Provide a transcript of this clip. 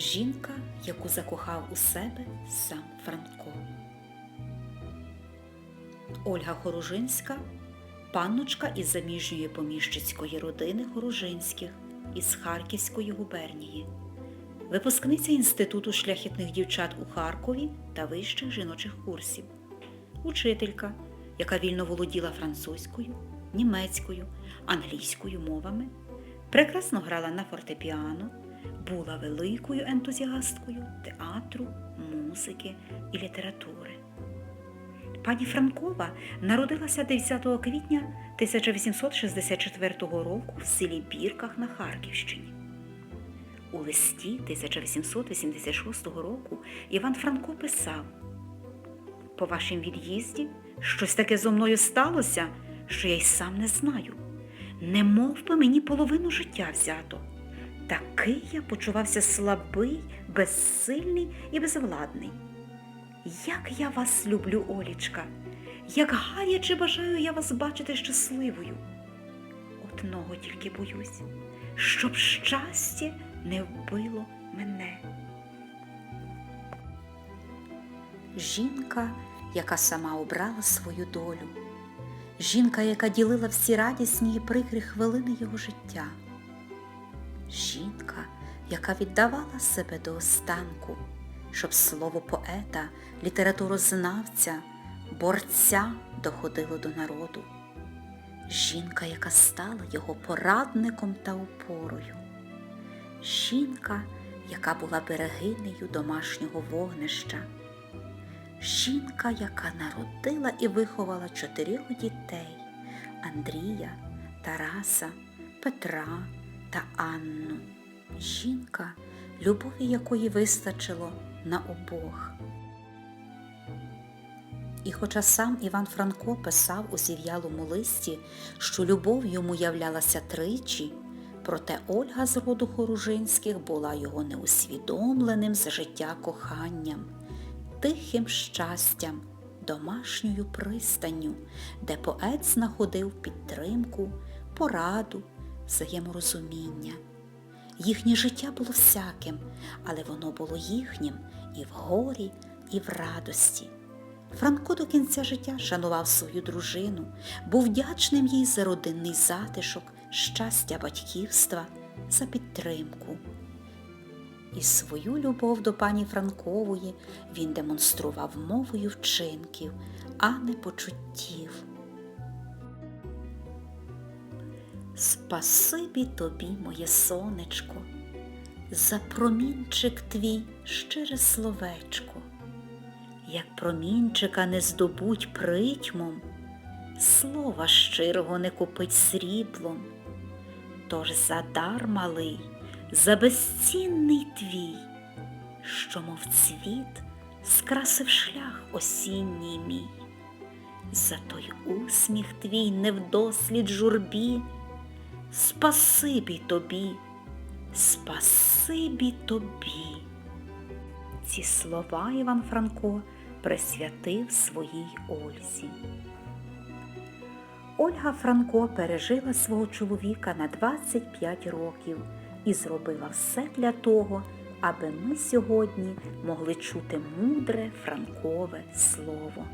Жінка, яку закохав у себе сам Франко. Ольга Хоружинська панночка із заміжньої поміщицької родини Хоружинських із Харківської губернії, випускниця Інституту шляхітних дівчат у Харкові та вищих жіночих курсів, учителька, яка вільно володіла французькою, німецькою, англійською мовами, прекрасно грала на фортепіано, була великою ентузіасткою театру, музики і літератури. Пані Франкова народилася 10 квітня 1864 року в селі Бірках на Харківщині. У листі 1886 року Іван Франко писав По вашім від'їзді щось таке зо мною сталося, що я й сам не знаю. Не мов би мені половину життя взято. Такий я почувався слабий, безсильний і безвладний. Як я вас люблю, Олічка, як гаряче бажаю я вас бачити щасливою. Одного тільки боюсь, щоб щастя не вбило мене. Жінка, яка сама обрала свою долю, жінка, яка ділила всі радісні і прикрі хвилини його життя, жінка, яка віддавала себе до останку щоб слово поета, літературознавця, борця доходило до народу. Жінка, яка стала його порадником та опорою. Жінка, яка була берегинею домашнього вогнища. Жінка, яка народила і виховала чотирьох дітей Андрія, Тараса, Петра та Анну. Жінка, любові якої вистачило на обох. І хоча сам Іван Франко писав у зів'ялому листі, що любов йому являлася тричі, проте Ольга з роду Хоружинських була його неусвідомленим за життя коханням, тихим щастям, домашньою пристанню, де поет знаходив підтримку, пораду, взаєморозуміння. Їхнє життя було всяким, але воно було їхнім і в горі, і в радості. Франко до кінця життя шанував свою дружину, був вдячним їй за родинний затишок, щастя батьківства, за підтримку. І свою любов до пані Франкової він демонстрував мовою вчинків, а не почуттів. Спасибі тобі, моє сонечко, за промінчик твій щире словечко, як промінчика не здобуть притьмом, слова щирого не купить сріблом, тож за дар малий, за безцінний твій, що, мов цвіт, скрасив шлях осінній мій, за той усміх твій невдослід журбі. Спасибі тобі, спасибі тобі. Ці слова Іван Франко присвятив своїй Ользі. Ольга Франко пережила свого чоловіка на 25 років і зробила все для того, аби ми сьогодні могли чути мудре Франкове слово.